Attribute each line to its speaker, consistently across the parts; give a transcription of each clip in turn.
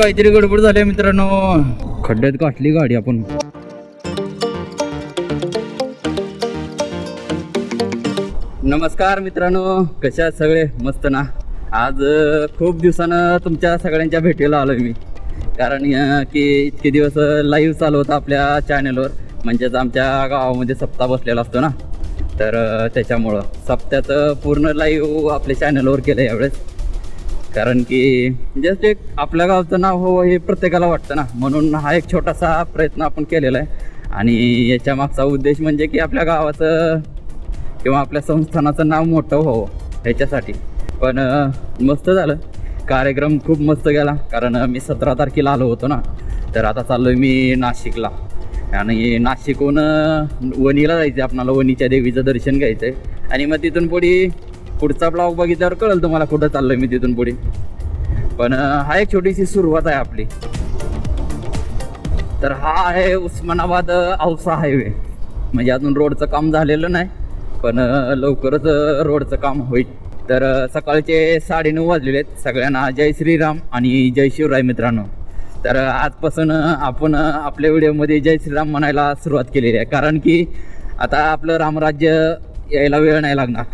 Speaker 1: काहीतरी गडबड झाली मित्रांनो. खड्ड्यात गाठली गाडी आपण. नमस्कार मित्रांनो कशा सगळे? मस्त ना? आज खूप दिवसानं तुमच्या सगळ्यांच्या भेटीला आलोय मी. कारण की इतके दिवस लाईव्ह चालू होता आपल्या चॅनलवर म्हणजेच आमच्या गावामध्ये सप्ता बसलेला असतो ना? तर त्याच्यामुळं सप्त्याचं पूर्ण लाईव्ह आपल्या चॅनलवर केलं यावेळेस. कारण की जस्ट एक आपल्या गावचं नाव हो हे प्रत्येकाला वाटतं ना. म्हणून हा एक छोटासा प्रयत्न आपण केलेला आहे. आणि याच्या मागचा उद्देश म्हणजे की आपल्या गावाचं किंवा आपल्या संस्थानाचं नाव मोठं व्हावं ह्याच्यासाठी. पण मस्त झालं. कार्यक्रम खूप मस्त गेला. कारण मी सतरा तारखेला आलो होतो ना. तर आता चाललो आहे मी नाशिकला. आणि नाशिकहून वणीला जायचं आहे आपणाला वणीच्या देवीचं दर्शन घ्यायचं आहे आणि मग तिथून पुढे पुढचा ब्लॉग बघितल्यावर कळेल तुम्हाला कुठं चाललो आहे मी तिथून पुढे. पण हा एक छोटीशी सुरुवात आहे आपली. तर हा आहे उस्मानाबाद औसा हायवे म्हणजे अजून रोडचं काम झालेलं नाही पण लवकरच रोडचं काम होईल. तर सकाळचे साडेनऊ वाजलेले आहेत. सगळ्यांना जय श्रीराम आणि जय शिवराय मित्रांनो. तर आजपासून आपण आपल्या व्हिडिओमध्ये जय श्रीराम म्हणायला सुरुवात केलेली आहे. कारण की आता आपलं रामराज्य यायला वेळ नाही लागणार.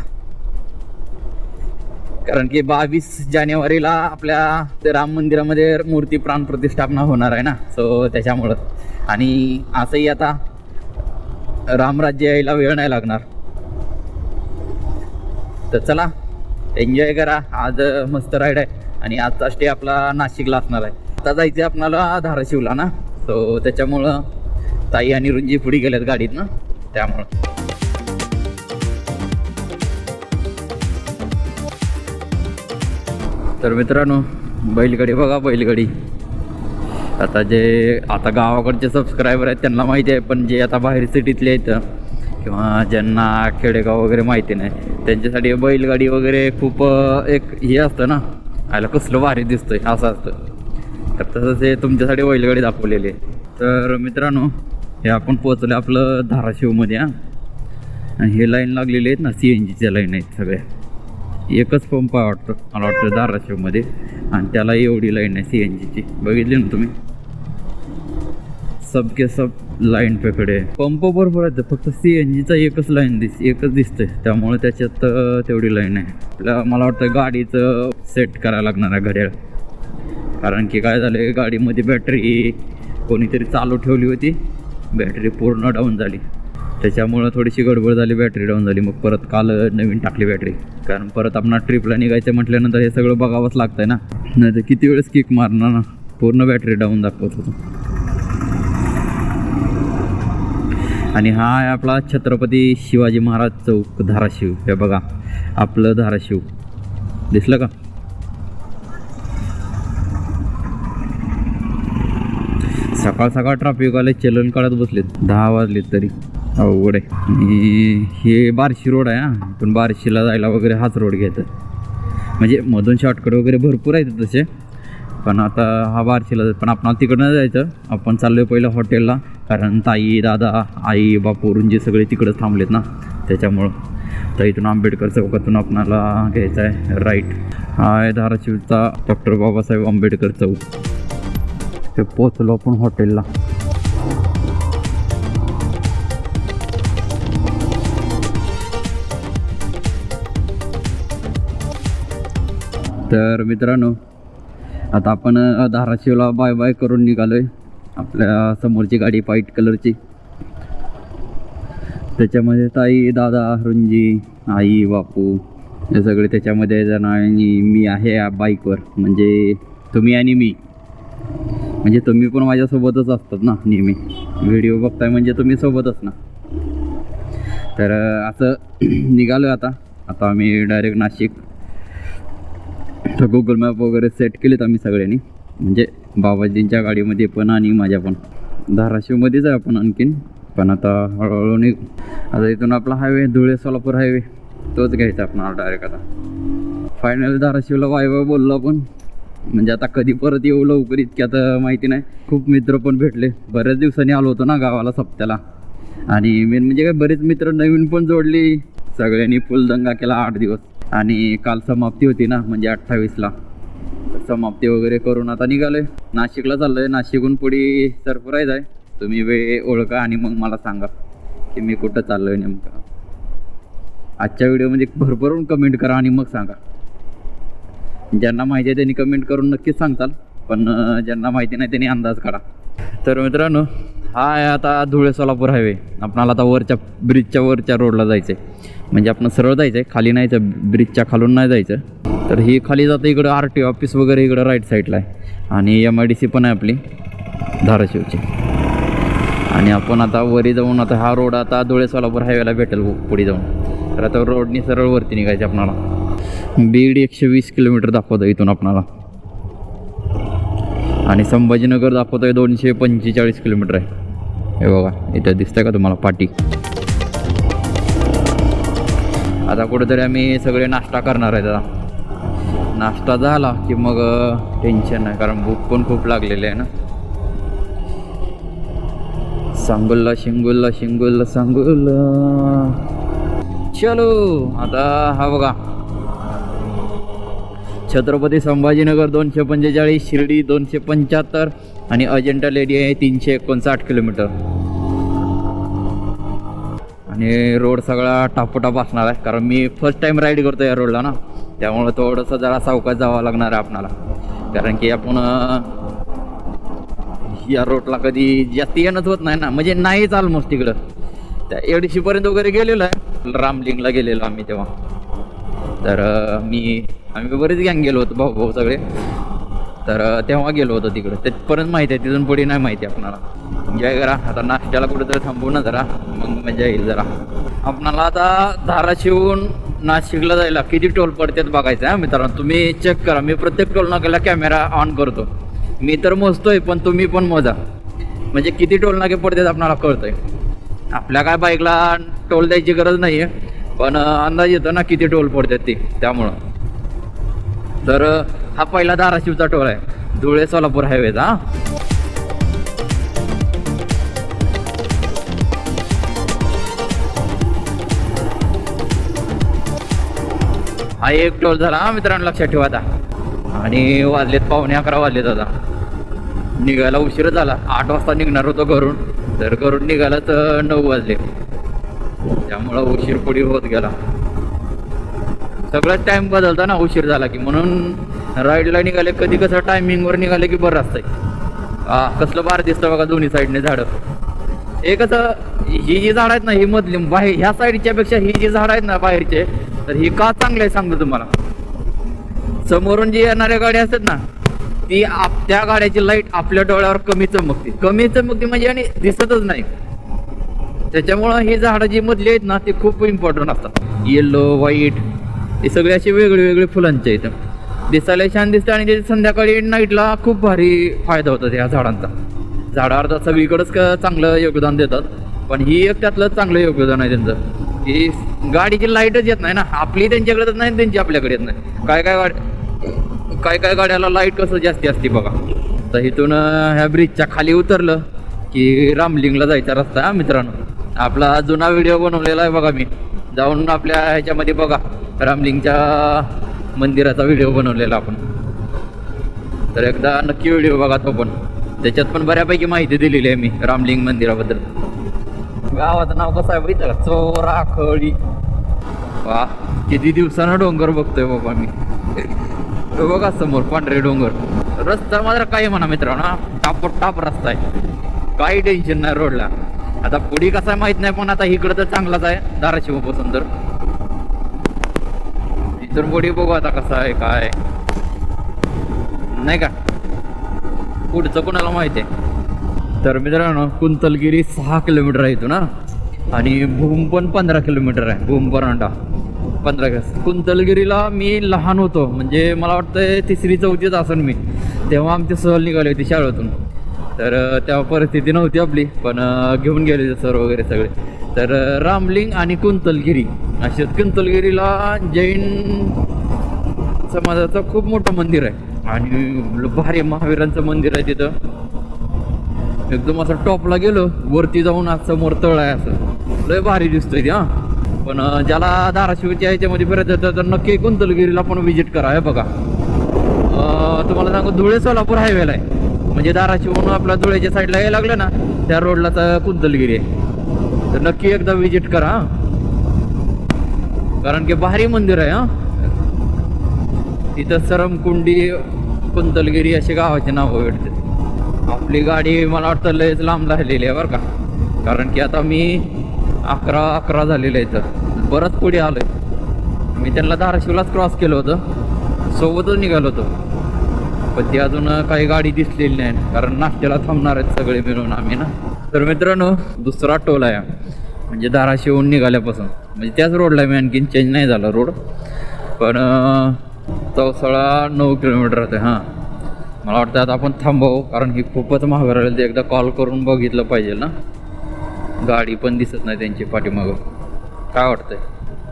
Speaker 1: कारण की बावीस जानेवारीला आपल्या राम मंदिरामध्ये मूर्ती प्राण प्रतिष्ठापना होणार आहे ना. सो त्याच्यामुळं. आणि असंही आता रामराज्य यायला वेळ नाही लागणार. तर चला एन्जॉय करा. आज मस्त राईड आहे. आणि आजचा स्टे आपला नाशिकला असणार आहे. आता जायचं आहे आपणाला धाराशिवला ना. सो त्याच्यामुळं ताई आणि रुंजी पुढे गेल्यात गाडीत ना त्यामुळं. तर मित्रांनो बैलगाडी बघा बैलगाडी. आता जे आता गावाकडचे सबस्क्रायबर आहेत त्यांना माहिती आहे पण जे आता बाहेर सिटीतले आहेत किंवा ज्यांना खेडेगाव वगैरे माहिती नाही त्यांच्यासाठी बैलगाडी वगैरे खूप एक हे असतं ना आयला कसलं भारी दिसतंय असं असतं. तर तसंच हे तुमच्यासाठी बैलगाडी दाखवलेली आहे. तर मित्रांनो हे आपण पोचलो आपलं धाराशिवमध्ये हां. आणि हे लाईन लागलेली आहेत ना सी एन जीच्या लाईन आहेत सगळ्या एकच पंप आहे वाटतं. मला वाटतं धाराशिवमध्ये. आणि त्याला एवढी लाईन आहे सी एन जीची बघितली ना तुम्ही? सबके सब लाईन पेकडे पंप बरोबर आहेत फक्त सी एन जीचा एकच लाईन दिस एकच दिसतंय. त्यामुळे त्याच्यात तेवढी लाईन आहे. आपल्या मला वाटतं गाडीचं सेट करायला लागणार आहे घड्याळ. कारण की काय झालं गाडीमध्ये बॅटरी कोणीतरी चालू ठेवली होती. बॅटरी पूर्ण डाऊन झाली. त्याच्यामुळं थोडीशी गडबड झाली बॅटरी डाऊन झाली. मग परत काल नवीन टाकली बॅटरी कारण परत आपण ट्रिपला निघायचं म्हटल्यानंतर हे सगळं बघावंच लागतंय ना. नाही तर किती वेळेस किक मारणार ना? पूर्ण बॅटरी डाऊन दाखवत होतो आणि हा आहे आपला छत्रपती शिवाजी महाराज चौक धाराशिव. हे बघा आपलं धाराशिव. दिसलं का? सकाळ सकाळ ट्रॅफिक आले चलन काढत बसलेत. दहा वाजलेत तरी. अवघड आहे. आणि हे बार्शी रोड आहे हा. पण बार्शीला जायला वगैरे हाच रोड घ्यायचा. म्हणजे मधून शॉर्टकट वगैरे भरपूर आहेत तसे. पण आता हा बार्शीला पण आपण तिकडनं जायचं. आपण चाललोय पहिलं हॉटेलला. कारण ताई दादा आई बापू रुंजी सगळे तिकडंच थांबलेत ना. त्याच्यामुळं. तर इथून आंबेडकर चौकातून आपणाला घ्यायचं आहे. राईट हा आहे धाराशिवचा डॉक्टर बाबासाहेब आंबेडकर चौक. ते पोचलो आपण हॉटेलला. तर मित्रांनो आता आपण धाराशिवला बाय बाय करून निघालोय. आपल्या समोरची गाडी व्हाईट कलरची त्याच्यामध्ये ताई दादा रुंजी आई बापू हे सगळे त्याच्यामध्ये जण आणि मी आहे या बाईकवर म्हणजे तुम्ही आणि मी. म्हणजे तुम्ही पण माझ्यासोबतच असतात ना नेहमी. व्हिडिओ बघताय म्हणजे तुम्ही सोबतच ना. तर असं निघालो आता. आता आम्ही डायरेक्ट नाशिक. तर गुगल मॅप वगैरे सेट केलेत आम्ही सगळ्यांनी. म्हणजे बाबाजींच्या गाडीमध्ये पण आणि माझ्या पण. धाराशिवमध्येच आहे आपण आणखीन. पण आता हळूहळू निघ. आता इथून आपला हायवे धुळे सोलापूर हायवे तोच घ्यायचा आपण डायरेक्ट आता. फायनल धाराशिवला वाय वाय बोललो आपण. म्हणजे आता कधी परत येऊ लवकर इतक्यात आता माहिती नाही. खूप मित्र पण भेटले. बऱ्याच दिवसांनी आलो होतो ना गावाला सप्त्याला. आणि मेन म्हणजे काय बरेच मित्र नवीन पण जोडली. सगळ्यांनी फुलदंगा केला आठ दिवस. आणि काल समाप्ती होती ना म्हणजे अठ्ठावीसला. समाप्ती वगैरे करून आता निघालोय. नाशिकला चाललोय. नाशिकहून पुढे सरप्राईज आहे. तुम्ही वेळ ओळखा आणि मग मला सांगा की मी कुठं चाललोय नेमकं. आजच्या व्हिडिओमध्ये भरभरून कमेंट करा आणि मग सांगा. ज्यांना माहिती आहे त्यांनी कमेंट करून नक्कीच सांगताल पण ज्यांना माहिती नाही त्यांनी अंदाज काढा. तर मित्रांनो हा आहे आता धुळे सोलापूर हायवे आपणाला आता वरच्या ब्रिजच्या वरच्या रोडला जायचं आहे म्हणजे आपण सरळ जायचं आहे खाली नाही ब्रिजच्या खालून नाही जायचं. तर ही खाली जातं इकडं आर टी ऑफिस वगैरे इकडं राईट साईडला आहे. आणि एम आय डी सी पण आहे आपली धाराशिवची. आणि आपण आता वरी जाऊन आता हा रोड आता धुळे सोलापूर हायवेला भेटेल पुढे जाऊन. तर आता रोडनी सरळ वरती निघायचे आपणाला. बीड एकशे वीस किलोमीटर दाखवतं इथून आपणाला. आणि संभाजीनगर दाखवतोय दोनशे पंचेचाळीस किलोमीटर आहे. हे बघा इथं दिसतंय का तुम्हाला पाटी? आता कुठेतरी आम्ही सगळे नाश्ता करणार आहे आता. नाश्ता झाला की मग टेन्शन नाही कारण भूक पण खूप लागलेली आहे ना. सांगुल्ला शिंगोलला शिंगोलला सांगुल चलो आता हा बघा. छत्रपती संभाजीनगर दोनशे पंचेचाळीस शिर्डी दोनशे पंच्याहत्तर आणि अजिंठा लेडी आहे तीनशे एकोणसाठ किलोमीटर. आणि रोड सगळा टापोटाप असणार आहे. कारण मी फर्स्ट टाईम राईड करतो या रोडला ना. त्यामुळं थोडंसं जरा सावकाश जावं लागणार आहे आपणाला. कारण की आपण या रोडला कधी जास्त येणंच होत नाही ना. म्हणजे नाहीच ऑलमोस्ट तिकडं. त्या एडशीपर्यंत वगैरे गेलेलो आहे. रामलिंगला गेलेलो आम्ही तेव्हा. तर मी आम्ही बरेच गँग गेलो होतो भाऊ भाऊ सगळे. तर तेव्हा गेलो होतो तिकडं. तिथपर्यंत माहिती आहे तिथून पुढे नाही माहिती आपणाला. म्हणजे एन्जॉय करा आता नाश्त्याला कुठेतरी थांबू ना जरा. मग मजा येईल जरा. आपणाला आता धाराशिवून नाशिकला जायला किती टोल पडतात बघायचं आहे मित्रांनो? तुम्ही चेक करा. मी प्रत्येक टोल नाक्याला कॅमेरा ऑन करतो. मी तर मोजतोय पण तुम्ही पण मोजा. म्हणजे किती टोल नाके पडतात आपणाला कळतंय. आपल्या काय बाईकला टोल द्यायची गरज नाही आहे पण अंदाज येतो ना किती टोल पडतात ते त्यामुळं. तर हा पहिला धाराशिवचा टोळ आहे. धुळे सोलापूर हायवेचा हा. एक टोल झाला मित्रांनो लक्षात ठेवा आता. आणि वाजलेत पावणे अकरा वाजलेत आता. निघायला उशीर झाला. आठ वाजता निघणार होतो घरून. तर घरून निघाला तर नऊ वाजले. त्यामुळं उशीर पुढे होत गेला. सगळंच टाइम बदलता ना उशीर झाला की म्हणून राईडला निघाले कधी कसं टायमिंगवर निघाले की बरं असतंय. हा कसलं बार दिसतं बघा दोन्ही साईडने झाडं. हे कसं ही जी झाड आहेत ना ही मधली बाहेर ह्या साईडच्या पेक्षा ही जी झाड आहेत ना बाहेरचे तर ही का चांगले आहे सांगतो तुम्हाला. समोरून जी येणाऱ्या गाड्या असतात ना ती आप त्या गाड्याची लाइट आपल्या डोळ्यावर कमी चमकते. कमी चमकते म्हणजे आणि दिसतच नाही. त्याच्यामुळं ही झाडं जी मधली आहेत ना ती खूप इम्पॉर्टंट असतात. येल्लो व्हाईट हे सगळे असे वेगळे वेगळे फुलांचे आहेत. दिसायला छान दिसतं आणि ते संध्याकाळी नाईटला खूप भारी फायदा होतो त्या झाडांचा. झाडं अर्थात सगळीकडंच चांगलं योगदान देतात. पण ही एक त्यातलं चांगलं योगदान आहे त्यांचं. ही गाडीची लाईटच येत नाही ना. आपली त्यांच्याकडे येत नाही त्यांची आपल्याकडे येत नाही. काय काय गाडी काय काय गाड्याला लाइट कसं जास्ती असते बघा. तर इथून ह्या ब्रिजच्या खाली उतरलं की रामलिंगला जायचा रस्ता आहे मित्रांनो. आपला जुना व्हिडिओ बनवलेला आहे बघा मी. जाऊन आपल्या ह्याच्यामध्ये बघा. रामलिंगच्या मंदिराचा व्हिडिओ बनवलेला आपण. तर एकदा नक्की व्हिडिओ बघा तो पण. त्याच्यात पण बऱ्यापैकी माहिती दिलेली आहे मी रामलिंग मंदिराबद्दल. गावाचं नाव कसं आहे बघितलं का? चोराखळी. वा किती दिवसानं डोंगर बघतोय बाबा मी. तो बघा समोर पांढरे डोंगर. रस्ता मात्र काही म्हणा मित्रांनो टाप टाप रस्ता आहे. काही टेन्शन नाही रोडला. आता पुढे कसं आहे माहीत नाही पण आता इकडं तर चांगलाच आहे धाराशिवपासून तर. इथून पुढे बघू आता कसं आहे काय. नाही का? पुढचं कोणाला माहिती आहे? तर मित्रांनो कुंतलगिरी सहा किलोमीटर आहे इथून ना आणि भूम पण पंधरा किलोमीटर आहे भूम परांडा पंधरा किलो. कुंतलगिरीला मी लहान होतो म्हणजे मला वाटतं तिसरी चौथीत असेल मी. तेव्हा आमची सहल निघाली होती शाळेतून. तर त्या तेव्हा परिस्थिती नव्हती आपली पण घेऊन गेले सर वगैरे सगळे. तर रामलिंग आणि कुंतलगिरी असे कुंतलगिरीला जैन समाजाचं खूप मोठं मंदिर आहे. आणि भारी महावीरांचं मंदिर आहे तिथं. एकदम असं टॉपला गेलो वरती जाऊन आज समोर तळ आहे असं. लय भारी दिसतोय ते हां. पण ज्याला धाराशिवच्या याच्यामध्ये फिरायचं होतं तर नक्की कुंतलगिरीला पण व्हिजिट करा हे बघा. तुम्हाला सांगू धुळे सोलापूर हायवेला आहे. म्हणजे धाराशिवून आपला धुळेच्या साईडला यायला लागलं ना त्या रोडला तर कुंतलगिरी आहे. तर नक्की एकदा विजिट करा कारण की भारी मंदिर आहे हा. तिथं सरमकुंडी कुंतलगिरी अशी गावाचे नावं भेटते आपली गाडी मला वाटतं लयच लांब राहिलेली आहे बरं का. कारण की आता मी अकरा अकरा झालेलं आहे इथं. बरंच पुढे आलोय. मी त्यांना धाराशिवलाच क्रॉस केलं होतं. सोबतच निघालो होतो. पण ती अजून काही गाडी दिसलेली नाही कारण नाश्त्याला थांबणार आहेत सगळे मिळून आम्ही ना. तर मित्रांनो दुसरा टोल आहे. म्हणजे धाराशिवून निघाल्यापासून. म्हणजे त्याच रोडला मी आणखीन चेंज नाही झाला रोड पण चौसाळा नऊ किलोमीटर आहे हां. मला वाटतं आता आपण थांबवू कारण ही खूपच महाग ते एकदा कॉल करून बघितलं पाहिजे ना. गाडी पण दिसत नाही त्यांची पाठीमागं. काय वाटतंय?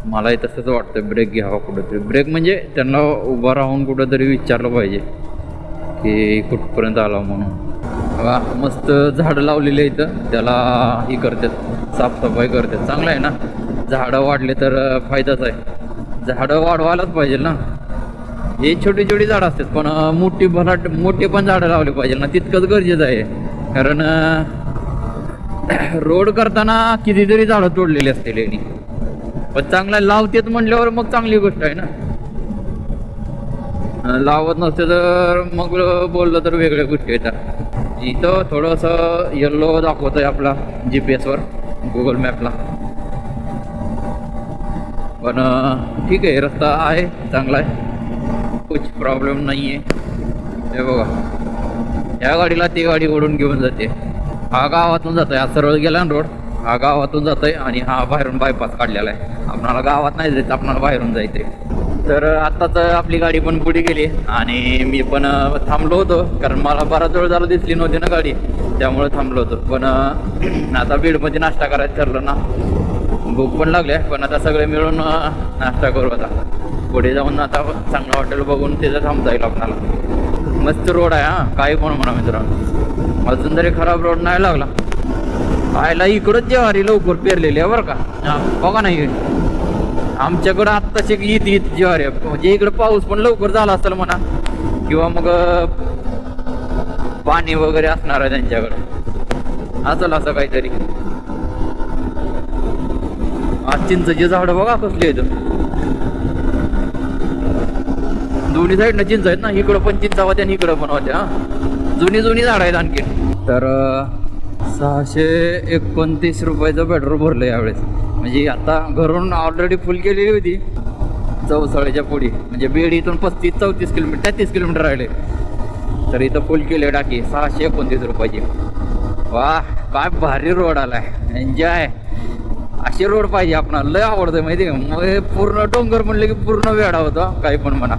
Speaker 1: मलाही तसंच वाटतं ब्रेक घ्यावा कुठंतरी. ब्रेक म्हणजे त्यांना उभं राहून कुठंतरी विचारलं पाहिजे. की कुठपर्यंत आला म्हणून. मस्त झाडं लावलेली इथं. त्याला ही करतात साफसफाई करतात. चांगलं आहे ना? झाडं वाढले तर फायदाच आहे. झाडं वाढवायलाच पाहिजे ना? हे छोटी छोटी झाडं असतात पण मोठी भराट मोठे पण झाडं लावले पाहिजे ना? तितकंच गरजेचं आहे. कारण रोड करताना कितीतरी झाडं तोडलेली असतील यांनी. पण चांगला लावतेत म्हणल्यावर मग चांगली गोष्ट आहे ना? लावत नसते तर मग बोललं तर वेगळ्या गोष्टी येतात. इथं थोडंसं येल्लो दाखवत आहे आपला जी पी एसवर गुगल मॅपला पण ठीक आहे रस्ता आहे चांगला आहे. कुछ प्रॉब्लेम नाही आहे हे बघा. या गाडीला ती गाडी ओढून घेऊन जाते. हा गावातून जातोय हा सरळ गेला ना रोड. हा गावातून जातोय आणि हा बाहेरून बायपास काढलेला आहे. आपणाला गावात नाही जायचं आपणाला बाहेरून जायचं आहे तर आत्ताच आपली गाडी पण पुढे गेली आणि मी पण थांबलो होतो. कारण मला बराच वेळ झाला दिसली नव्हती ना गाडी. त्यामुळे थांबलो होतो. पण आता बीडमध्ये नाश्ता करायचं ठरलं ना. भूक पण लागली आहे. पण आता सगळे मिळून नाश्ता करू आता. पुढे जाऊन आता चांगलं हॉटेल बघून तिथं थांबता येईल आपल्याला. मस्त रोड आहे हा. काही पण म्हणा मित्रांनो. अजून तरी खराब रोड नाही लागला. आयला इकडंच जेवारी लवकर पेरलेली आहे बरं का. बघा नाही आमच्याकडं आत्ताशी ईद ईद ज्वारी म्हणजे इकडं पाऊस पण लवकर झाला असेल म्हणा. किंवा मग पाणी वगैरे असणार आहे त्यांच्याकडे. असेल असं काहीतरी. आज चिंचची झाडं बघा कसली आहेत. दोन्ही साईडनं चिंच आहेत ना. इकडं पण चिंचा होत्या आणि इकडं पण होत्या जुनी जुनी झाडं आहेत आणखी तर सहाशे एकोणतीस रुपयाचं पेट्रोल भरलं यावेळेस. म्हणजे आता घरून ऑलरेडी फुल केलेली होती. चौसाळ्याच्या पुढे. म्हणजे बीड इथून पस्तीस चौतीस किलोमीटर तेहतीस किलोमीटर राहिले. तर इथं फुल केले टाकी. सहाशे एकोणतीस रुपयाची. वा काय भारी रोड आलाय. एन्जॉय असे रोड पाहिजे आपणाला. लय आवडतं माहिती आहे मग हे पूर्ण डोंगर म्हणलं की पूर्ण वेडा होता काही पण म्हणा.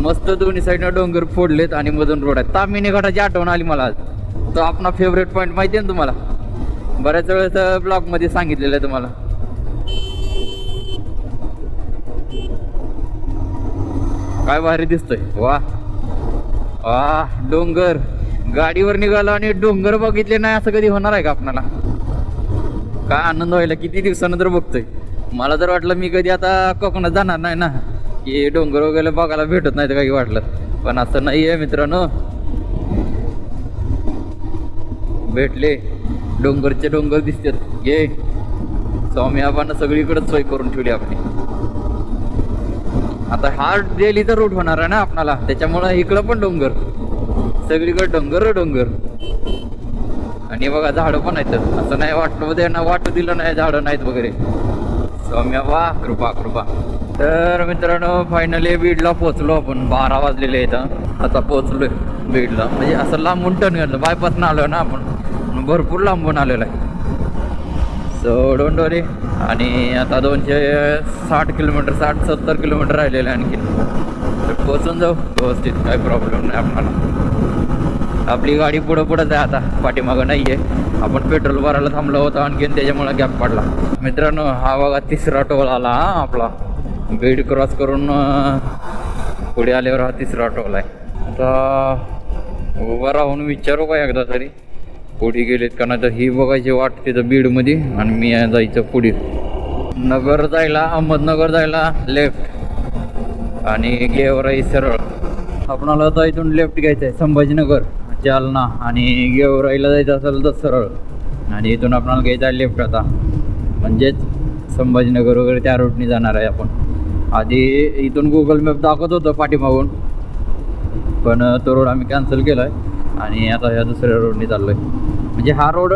Speaker 1: मस्त दोन्ही साईडनं डोंगर फोडलेत आणि मधून रोड आहेत. तामिनी घाटाची आठवण आली मला तो आपला फेवरेट पॉईंट माहिती आहे ना तुम्हाला? बऱ्याच वेळेस ब्लॉगमध्ये सांगितलेलं आहे तुम्हाला. काय भारी दिसतोय. वा वा डोंगर. गाडीवर निघालो आणि डोंगर बघितले नाही असं कधी होणार आहे का आपणाला? काय आनंद व्हायला किती दिवसानंतर बघतोय. मला तर वाटलं मी कधी आता कोकणात जाणार नाही ना. की डोंगर वगैरे बघायला भेटत नाही तर काही वाटलं. पण असं नाही आहे मित्रांनो. भेटले. डोंगरचे डोंगर दिसतात. ये स्वामी आबांना सगळीकडे सोय करून ठेवली आपली. आता हा डेलीचा रूट होणार आहे ना आपणाला. त्याच्यामुळं इकडं पण डोंगर. सगळीकडे डोंगर डोंगर. आणि बघा झाडं पण आहेत. असं नाही वाटलं मध्ये वाटू दिलं नाही झाडं नाहीत वगैरे. सौम्या वा कृपा कृपा. तर मित्रांनो फायनली बीडला पोहोचलो आपण. बारा वाजलेले इथं आता पोहोचलोय बीडला. म्हणजे असं लांबून टर्न घातलं. बायपासनं आलो ना आपण. भरपूर लांबून आलेला आहे. सो डोंट वरी आणि आता दोनशे साठ किलोमीटर साठ सत्तर किलोमीटर राहिलेलं आहे आणखी. तर पोहोचून जाऊ. व्यवस्थित काही प्रॉब्लेम नाही आपल्याला. आपली गाडी पुढं पुढंच आहे आता. पाठीमागं नाही आहे आपण पेट्रोल भरायला थांबलो होतो आणखीन त्याच्यामुळे गॅप पडला. मित्रांनो हा बघा तिसरा टोल आला हा आपला. बीड क्रॉस करून पुढे आल्यावर हा तिसरा टोल आहे. आता उभा राहून विचारू का एकदा तरी? पुढे गेलेत का नाही तर ही बघायची वाट तिथं बीडमध्ये आणि मी जायचं पुढे. नगर जायला अहमदनगर जायला लेफ्ट आणि गेवराई सरळ. आपणाला आता इथून लेफ्ट घ्यायचं आहे संभाजीनगर जालना आणि गेवराईला जायचं असेल तर सरळ. आणि इथून आपणाला घ्यायचं आहे लेफ्ट आता. म्हणजेच संभाजीनगर वगैरे त्या रोडनी जाणार आहे आपण. आधी इथून गुगल मॅप दाखवत होतं पाठीमागून. पण तो रोड आम्ही कॅन्सल केला आहे आणि आता ह्या दुसऱ्या रोडनी चाललो आहे म्हणजे हा रोड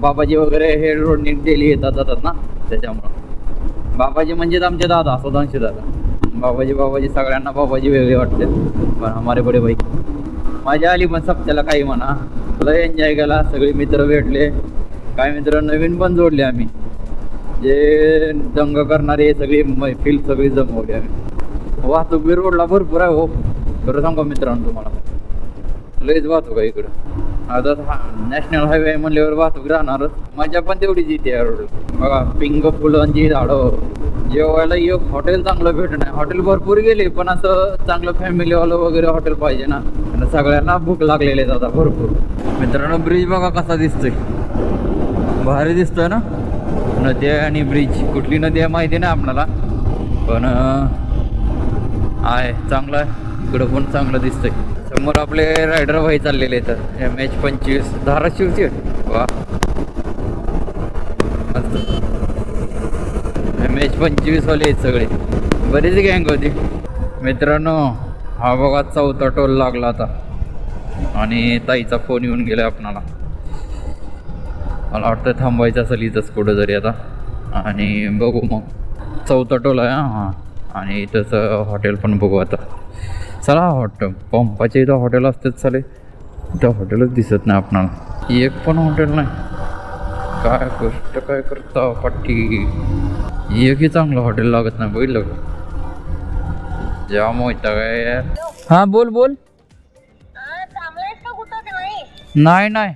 Speaker 1: बाबाजी वगैरे हे रोडनी डेली येतात जातात ना? त्याच्यामुळं. बाबाजी म्हणजेच आमचे दादा सदांशी दादा बाबाजी बाबाजी सगळ्यांना बाबाजी वेगळे वाटते. पण हमारे बडे भाई. माझ्या आली पण सप्त्याला काही म्हणा. लय एन्जॉय केला सगळे मित्र भेटले. काही मित्र नवीन पण जोडले आम्ही. जे दंग करणारे सगळी मैफिल सगळी जमवली आम्ही. वाहतूक बी रोडला भरपूर आहे हो. खरं सांगा मित्रांनो तुम्हाला? लयच वाहतूक आहे इकडं. आता हा नॅशनल हायवे म्हणल्यावर वाहतूक राहणारच. मजा पण तेवढीच येते या रोड बघा पिंग फुलांची झाडं. जेवायला एक हॉटेल चांगलं भेटणं हॉटेल भरपूर गेले पण असं चांगलं फॅमिलीवालं वगैरे हॉटेल पाहिजे ना. आणि सगळ्यांना भूक लागलेली आहे आता भरपूर. मित्रांनो ब्रिज बघा कसा दिसतोय. भारी दिसतोय ना? नदी आणि ब्रिज कुठली नदी आहे माहिती नाही आपणाला. पण आहे चांगलं आहे. इकडं पण चांगलं दिसतंय. समोर आपले रायडर भाई चाललेले आहेत. एम एच पंचवीस धाराशिवची आहे. वा. एम एच पंचवीस वाले आहेत सगळे. बरीच गँग होती. मित्रांनो हा बघा चौथा टोल लागला आता. आणि ताईचा फोन येऊन गेला आपणाला. मला वाटतं थांबायचं असेल इथंच कुठं जरी आता. आणि बघू मग. चौथा टोल आहे हां. आणि इथंच हॉटेल पण बघू आता. चला हॉटेल पंपाच्या इथं हॉटेल असतात चाले. इथं हॉटेलच दिसत नाही आपणाला. एक पण हॉटेल नाही. काय गोष्ट काय करता पट्टी एकही चांगलं हॉटेल लागत नाही बघितलं का जाम होता काय यार? हां बोल बोल.
Speaker 2: नाही
Speaker 1: नाही. नाही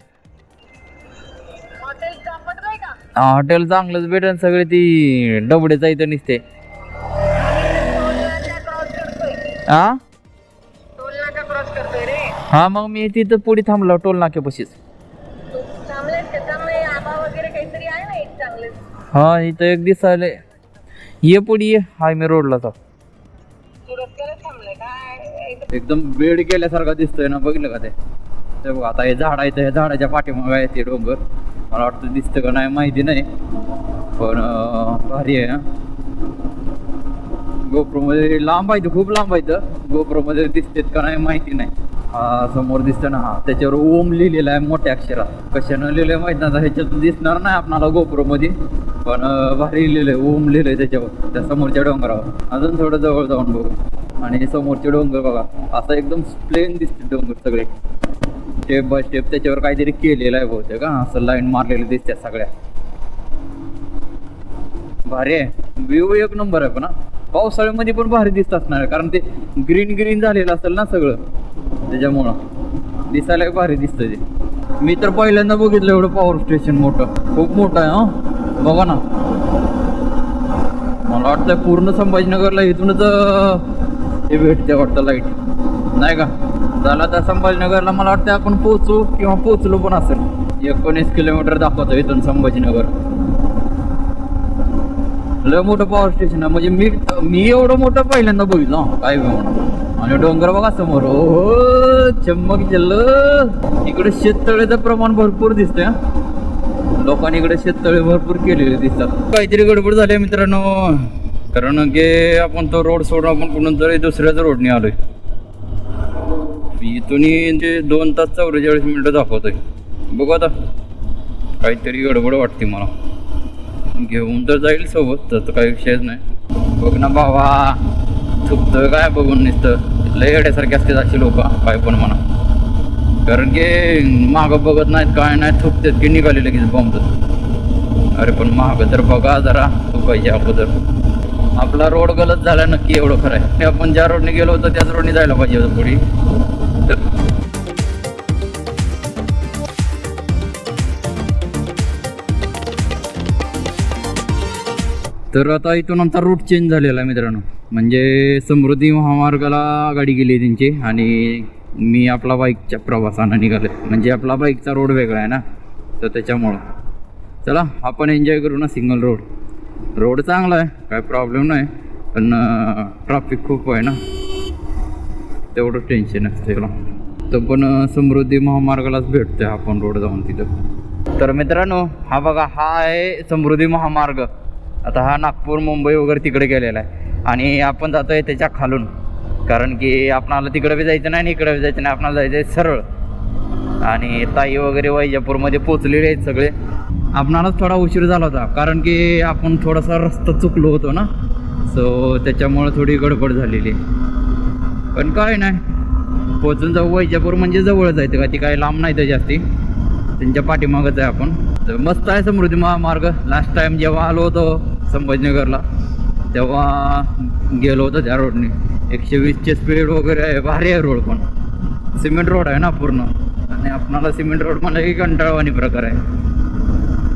Speaker 2: हॉटेल
Speaker 1: चांगलंच भेटेल सगळे ती. डबडेचा इथं निसते हा हा मग मी तिथं पुढे थांबलो टोल नाक्यापाशीच.
Speaker 2: का त्यामुळे आबा वगैरे काहीतरी आहे ना एक चांगले
Speaker 1: हा इथं एक दिसायले. ये पुढे ये. हाय मी रोडला तर एकदम बेड केल्यासारखा दिसतोय ना बघितलं का ते? ते बघ आता हे झाड आहे त्या झाडाच्या पाठीमागं आहे ते डोंगर. मला वाटतं दिसतं का नाही माहिती नाही. पण अं, भारी आहे गोप्रोमध्ये लांब आहे ते खूप लांब आहे गोप्रोमध्ये दिसतेत का नाही माहिती नाही. हा समोर दिसतो ना हा. त्याच्यावर ओम लिहिलेला आहे मोठ्या अक्षरात. कशानं लिहिलंय माहीत नाही ह्याच्यात दिसणार नाही आपणाला गोप्रोमध्ये पण भारी लिहिलंय ओम लिहिलंय त्याच्यावर त्या समोरच्या डोंगरावर. अजून थोडं जवळ जाऊन बघू. आणि समोरचे डोंगर बघा असं एकदम प्लेन दिसते डोंगर सगळे. स्टेप बाय स्टेप त्याच्यावर काहीतरी केलेलं आहे बहुतेक का असं लाईन मारलेली दिसते सगळ्या. भारी आहे. व्ह्यू एक नंबर आहे पण पावसाळ्यामध्ये पण भारी दिसत असणार कारण ते ग्रीन ग्रीन झालेलं असेल ना सगळं. त्याच्यामुळं. दिसायला भारी दिसतं ते. मी तर पहिल्यांदा बघितलं एवढं पॉवर स्टेशन मोठं. खूप मोठं आहे हा. बघा ना. मला वाटतं पूर्ण संभाजीनगरला इथूनच हे भेटते वाटतं लाइट नाही का? झाला तर संभाजीनगरला मला वाटतं आपण पोचू किंवा पोचलो पण असेल. एकोणीस किलोमीटर दाखवतो इथून संभाजीनगर. लय मोठं पॉवर स्टेशन आहे. म्हणजे मी मी एवढं मोठं पहिल्यांदा बघितलं काय म्हणून आणि डोंगर बघा समोर. ओ चमक जल्ल. इकडे शेततळेचं प्रमाण भरपूर दिसतंय लोकांनी इकडे शेततळे भरपूर केलेले दिसतात. काहीतरी गडबड झाली आहे मित्रांनो. कारण की आपण तो रोड सोडून आपण कुठून तरी दुसऱ्याच रोडने आलोय. इथून दोन तास चौवेचाळीस मिनिटं दाखवतोय. बघू आता. काहीतरी गडबड वाटते मला. घेऊन तर जाईल सोबत तर काही विषयच नाही. बघ ना बाबा चुकतं काय बघून नुसतं लय येड्यासारखे असते अशी लोक काय पण म्हणा. कारण की मागं बघत नाहीत काय नाही थुकतात की निघाले लगेच बॉम्ब अरे पण महाग तर बघा जरा थुकायचे अगोदर. आपला रोड गलत झाला नक्की एवढं खरं आहे. आपण ज्या रोडने गेलो होतो त्याच रोडने जायला पाहिजे होतं पुढे. तर तर आता इथून आमचा रूट चेंज झालेला आहे मित्रांनो. म्हणजे समृद्धी महामार्गाला गाडी गेली आहे त्यांची आणि मी आपला बाईकच्या प्रवासानं निघालो म्हणजे आपला बाईकचा रोड वेगळा आहे ना? तर त्याच्यामुळं. चला आपण एन्जॉय करू ना सिंगल रोड रोड चांगला आहे काय प्रॉब्लेम नाही. पण ट्रॅफिक खूप आहे ना? तेवढं टेन्शन असतं त्याला तर पण समृद्धी महामार्गालाच भेटतोय आपण रोड जाऊन तिथं. तर मित्रांनो हा बघा हा आहे समृद्धी महामार्ग. आता हा नागपूर मुंबई वगैरे तिकडे गेलेला आहे. आणि आपण जातो आहे त्याच्या खालून. कारण की आपणाला तिकडे बी जायचं नाही आणि इकडे बी जायचं नाही. आपणाला जायचं आहे सरळ. आणि ताई वगैरे वैजापूरमध्ये पोचलेले आहेत सगळे. आपणालाच थोडा उशीर झाला होता. कारण की आपण थोडासा रस्ता चुकलो होतो ना. सो त्याच्यामुळं थोडी गडबड झालेली पण काय नाही. पोचून जाऊ. वैजापूर म्हणजे जवळच आहे. का ती काय लांब नाही तर जास्ती. त्यांच्या पाठीमागच आहे आपण. तर मस्त आहे समृद्धी महामार्ग. लास्ट टाईम जेव्हा आलो होतो संभाजीनगरला. तेव्हा गेलो होतो त्या रोडने एकशे वीसचे स्पीड वगैरे आहे भारी आहे रोड पण. सिमेंट रोड आहे ना पूर्ण. आणि आपणाला सिमेंट रोड म्हणलं की कंटाळवाणी प्रकार आहे.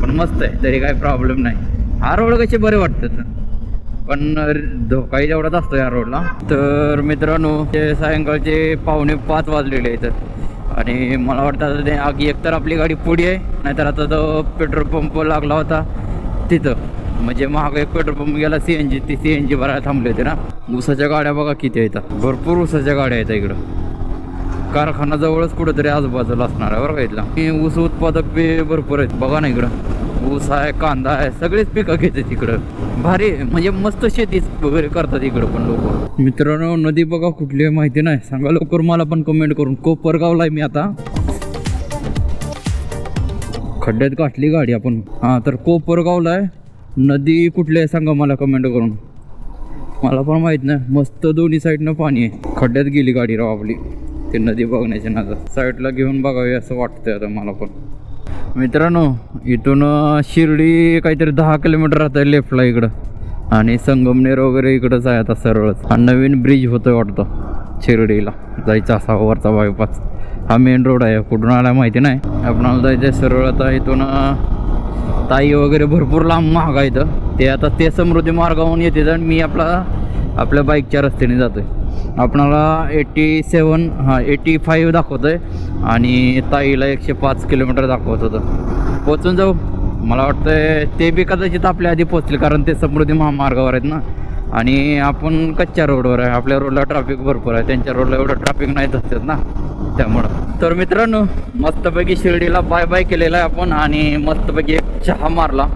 Speaker 1: पण मस्त आहे तरी काही प्रॉब्लेम नाही. हा रोड कसे बरे वाटतात पण धोकाही तेवढाच असतो या रोडला तर मित्रांनो ते सायंकाळचे पावणे पाच वाजलेले आहेत. आणि मला वाटतं आता ते आगी एकतर आपली गाडी पुढे आहे नाहीतर आता तो पेट्रोल पंप लागला होता तिथं. म्हणजे महाग एक पेट्रोल पंप गेला सी एन जी ती सी एन जी भरायला थांबले होते ना. ऊसाच्या गाड्या बघा किती येतात भरपूर ऊसाच्या गाड्या येतात इकडं. कारखाना जवळच कुठेतरी आजूबाजूला असणार आहे बरं का इथला. ऊस उत्पादक बी भरपूर आहेत. बघा ना इकडं. ऊस आहे कांदा आहे सगळेच पिकं घेतात इकडं. भारी आहे. म्हणजे मस्त शेती वगैरे करतात इकडं पण लोक. मित्रांनो नदी बघा कुठली माहिती नाही. सांगा लवकर मला पण कमेंट करून. कोपरगावला आहे मी आता. खड्ड्यात गाठली गाडी आपण. हां तर कोपरगावला आहे. नदी कुठली आहे सांगा मला कमेंट करून. मला पण माहीत नाही. मस्त दोन्ही साईडनं पाणी आहे. खड्ड्यात गेली गाडी राव आपली. ते नदी बघण्याच्या नादा साईडला घेऊन बघावी असं वाटतंय आता मला पण. मित्रांनो इथून शिर्डी काहीतरी दहा किलोमीटर राहत आहे लेफ्टला इकडं. आणि संगमनेर वगैरे इकडंच आहे आता सरळच. हा नवीन ब्रिज होतोय वाटतं. शिर्डीला. जायचा असा वरचा बायपास हा मेन रोड आहे. कुठून आला माहिती नाही. आपणाला जायचं आहे सरळ. आता इथून ताई वगैरे भरपूर लांब महाग आहेत ते आता ते समृद्धी मार्गावरून येते आणि मी आपला आपल्या बाईकच्या रस्त्याने जातो आहे आपणाला एटी सेवन हां एटी फाईव्ह दाखवतो आहे आणि ताईला एकशे पाच किलोमीटर दाखवत होतं. पोचून जाऊ. मला वाटतं ते बी कदाचित आपल्या आधी पोचले कारण ते समृद्धी महामार्गावर आहेत ना. आणि आपण कच्च्या रोडवर आहे. आपल्या रोडला ट्रॅफिक भरपूर आहे. त्यांच्या रोडला एवढं ट्रॅफिक नाही असतात ना. त्यामुळं. तर मित्रांनो मस्तपैकी शिर्डीला बाय बाय केलेला आहे आपण आणि मस्तपैकी एक चहा मारला.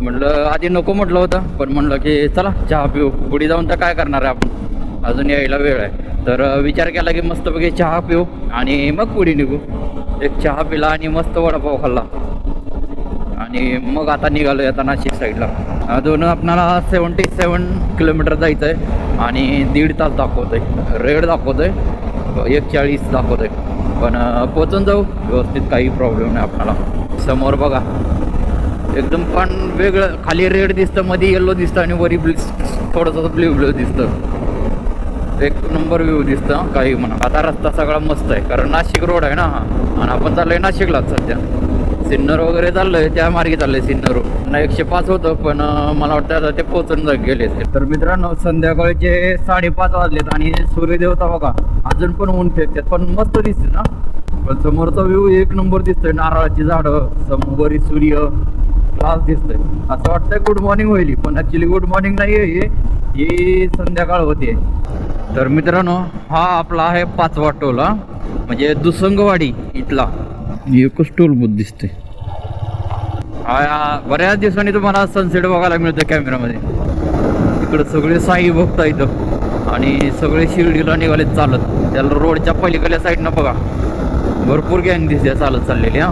Speaker 1: म्हटलं आधी नको म्हटलं होतं पण म्हणलं की चला चहा पिऊ. पुढे जाऊन तर काय करणार आहे आपण? अजून यायला वेळ आहे. तर विचार केला की मस्तपैकी चहा पिऊ आणि मग पुढे निघू. एक चहा पिला आणि मस्त वडापाव खाल्ला. आणि मग आता निघालो आता नाशिक साईडला अजून आपणाला सेवन्टी सेवन किलोमीटर जायचं आहे आणि दीड तास दाखवतोय. रेड दाखवतोय एक चाळीस दाखवतोय. पण पोचून जाऊ व्यवस्थित काही प्रॉब्लेम नाही आपणाला. समोर बघा. एकदम पण वेगळं खाली रेड दिसतं मध्ये येल्लो दिसतं आणि वरी ब्लू थोडंसं ब्ल्यू ब्ल्यू दिसतं. एक नंबर व्ह्यू दिसतं काही म्हणा. आता रस्ता सगळा मस्त आहे कारण नाशिक रोड आहे ना हा. आणि आपण चाललोय नाशिकलाच सध्या. सिन्नर वगैरे चाललंय त्या मार्गे चाललंय सिन्नर. एकशे पाच होतं पण मला वाटतं आता ते पोहोचून गेले तर मित्रांनो संध्याकाळचे साडेपाच वाजलेत आणि सूर्यदेवता बघा अजून पण ऊन फेकतात पण मस्त दिसते ना? पण समोरचा व्ह्यू एक नंबर दिसतोय नारळाची झाडं समोरी सूर्य क्लास दिसतोय. असं वाटतंय गुड मॉर्निंग होईल पण ऍक्च्युली गुड मॉर्निंग नाही आहे ही संध्याकाळ होते. तर मित्रांनो हा आपला आहे पाचवा टोला म्हणजे दुसंगवाडी इथला. एकच टोल बुथ दिसते बऱ्याच दिवसांनी तुम्हाला सनसेट बघायला मिळतं कॅमेरामध्ये इकडं सगळे साई बघता इथं आणि सगळे शिर्डीला निघाले चालत. त्याला रोडच्या पलीकडल्या साईडनं बघा. भरपूर गँग दिसते चालत चाललेली हा.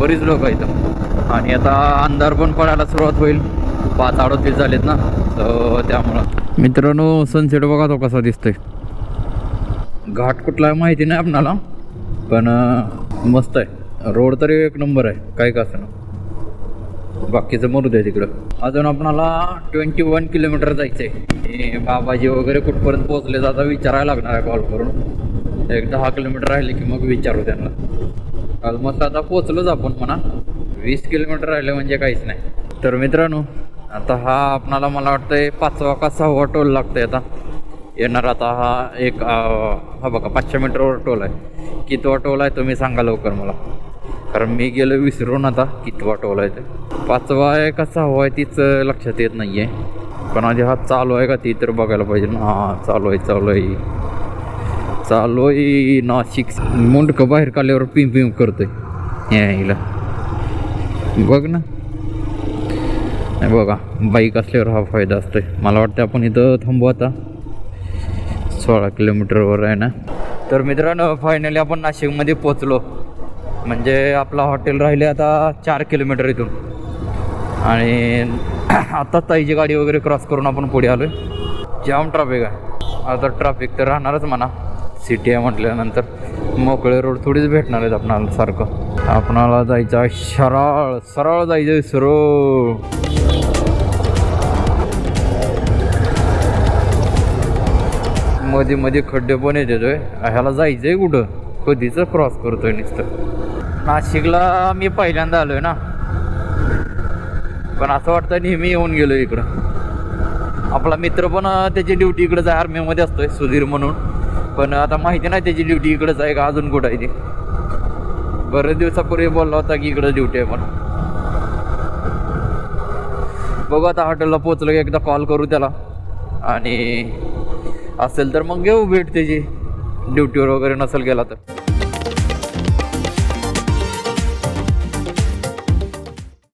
Speaker 1: बरीच लोक आहेत. आणि आता अंधार पण पडायला सुरुवात होईल. पाच अडतीस झालेत ना. तर त्यामुळं. मित्रांनो सनसेट बघा तो कसा दिसतोय? घाट कुठला माहिती नाही आपणाला. पण मस्त आहे. रोड तरी एक नंबर आहे. काही का असं बाकीचं मरू दे तिकडं. अजून आपणाला ट्वेंटी वन किलोमीटर जायचं आहे बाबाजी वगैरे कुठपर्यंत पोहोचले जाता विचारायला लागणार आहे कॉल करून. एक दहा किलोमीटर राहिले की मग विचारू त्यांना. ऑलमोस्ट आता पोचलोच आपण म्हणा. वीस किलोमीटर राहिले म्हणजे काहीच नाही. तर मित्रांनो आता हा आपणाला मला वाटतंय पाचवा का सहावा टोल लागतंय आता. येणार आता हा एक हा बघा पाचशे मीटरवर टोल आहे. कितवा टोल आहे तुम्ही सांगा लवकर मला. कारण मी गेलो विसरून आता कितवा टोल आहे ते. पाचवा आहे का सहावा आहे तीच लक्षात येत नाही आहे पण आधी हा चालू आहे का ती तर बघायला पाहिजे ना. हां चालू आहे चालू आहे. चालू आहे नाशिक. मुंडकं बाहेर काढल्यावर पिम पिम करतोय. यायला बघ ना. नाही बघा बाईक असल्यावर हा फायदा असतोय. मला वाटतं आपण इथं थांबू आता. सोळा किलोमीटरवर आहे ना. तर मित्रांनो फायनली आपण नाशिकमध्ये पोचलो म्हणजे आपला हॉटेल राहिले आता चार किलोमीटर इथून. आणि आता ताईची गाडी वगैरे क्रॉस करून आपण पुढे आलो आहे जाम ट्रॅफिक आहे. आता ट्रॅफिक तर राहणारच म्हणा. सिटी आहे म्हटल्यानंतर. मोकळे रोड थोडीच भेटणार आहेत आपणाला सारखं. आपणाला जायचं आहे सरळ सरळ जायचं आहे सरळमध्ये मध्ये खड्डे पण येतोय ह्याला जायचंय कुठं? कधीच क्रॉस करतोय नुसतं. नाशिकला मी पहिल्यांदा आलोय ना. पण असं वाटतं नेहमी येऊन गेलो इकडं. आपला मित्र पण त्याची ड्युटी इकडंच आहे आर्मीमध्ये असतोय सुधीर म्हणून. पण आता माहिती नाही त्याची ड्युटी इकडंच आहे का अजून कुठं आहे ती. बरेच दिवसापूर्वी बोलला होता की इकडं ड्युटी आहे पण बघू आता हॉटेलला पोचलं की एकदा कॉल करू त्याला. आणि असेल तर मग घेऊ भेट त्याची. ड्युटीवर वगैरे नसेल गेला तर.